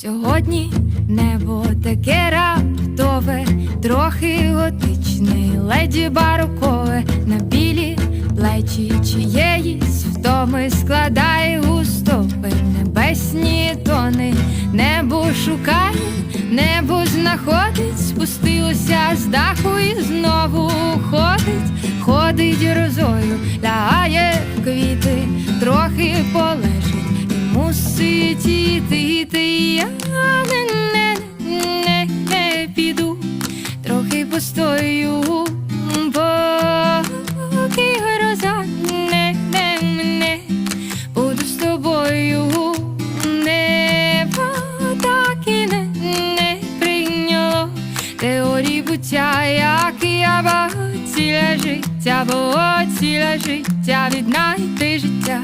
Сьогодні небо таке раптове, трохи готичне, леді барокове, на білі плечі чиєїсь втоми складає густопи, небесні тони, небо шукає, небо знаходить, спустилося з даху і знову ходить, ходить розою, лягає в квіти, трохи полежить і мусить іти, постою, поки гроза не, не мене, буду з тобою, небо так і не, не прийняло теорії буття, як я бо ціле життя, бо ціле життя віднайти життя.